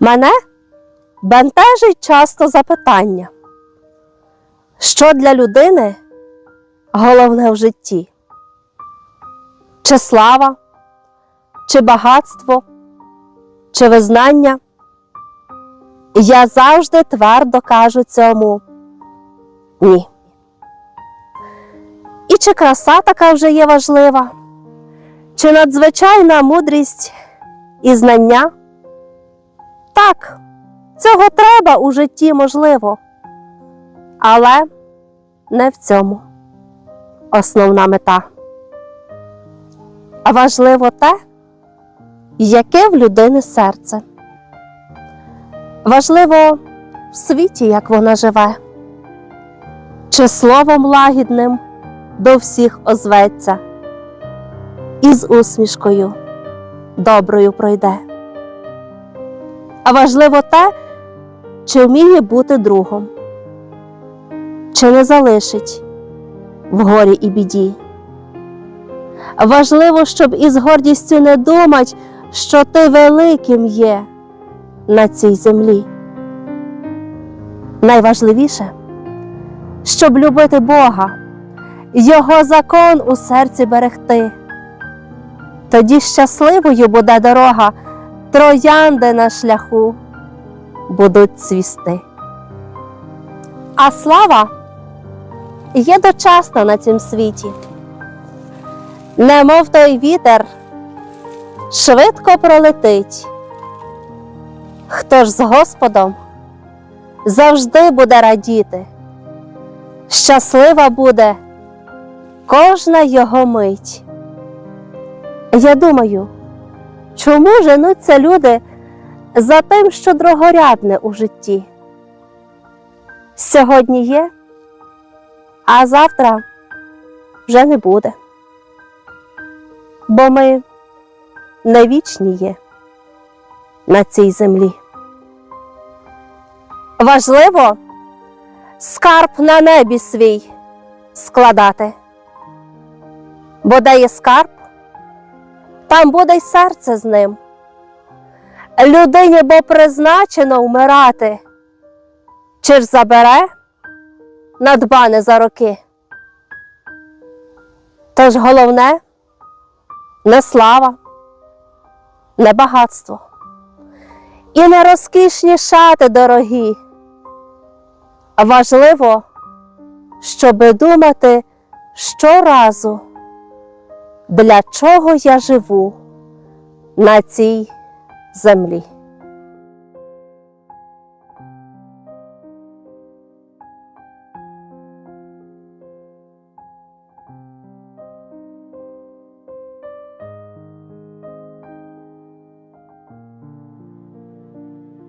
Мене бентежить часто запитання, що для людини головне в житті? Чи слава, чи багатство, чи визнання? Я завжди твердо кажу цьому ні. І чи краса така вже є важлива, чи надзвичайна мудрість і знання? Так, цього треба у житті можливо, але не в цьому основна мета. Важливо те, яке в людини серце. Важливо в світі, як вона живе, чи словом лагідним до всіх озветься, і з усмішкою доброю пройде. А важливо те, чи вміє бути другом, чи не залишить в горі і біді. Важливо, щоб із гордістю не думать, що ти великим є на цій землі. Найважливіше, щоб любити Бога, Його закон у серці берегти. Тоді щасливою буде дорога, троянди на шляху будуть цвісти. А слава є дочасна на цім світі, немов той вітер швидко пролетить. Хто ж з Господом завжди буде радіти, щаслива буде кожна його мить. Я думаю, чому женуться люди за тим, що другорядне у житті? Сьогодні є, а завтра вже не буде. Бо ми не вічні є на цій землі. Важливо скарб на небі свій складати, бо де є скарб, там буде й серце з ним. Людині бо призначено вмирати, чи ж забере надбане за роки. Тож головне не слава, не багатство і не розкішні шати дорогі. Важливо, щоби думати щоразу, для чого я живу на цій землі.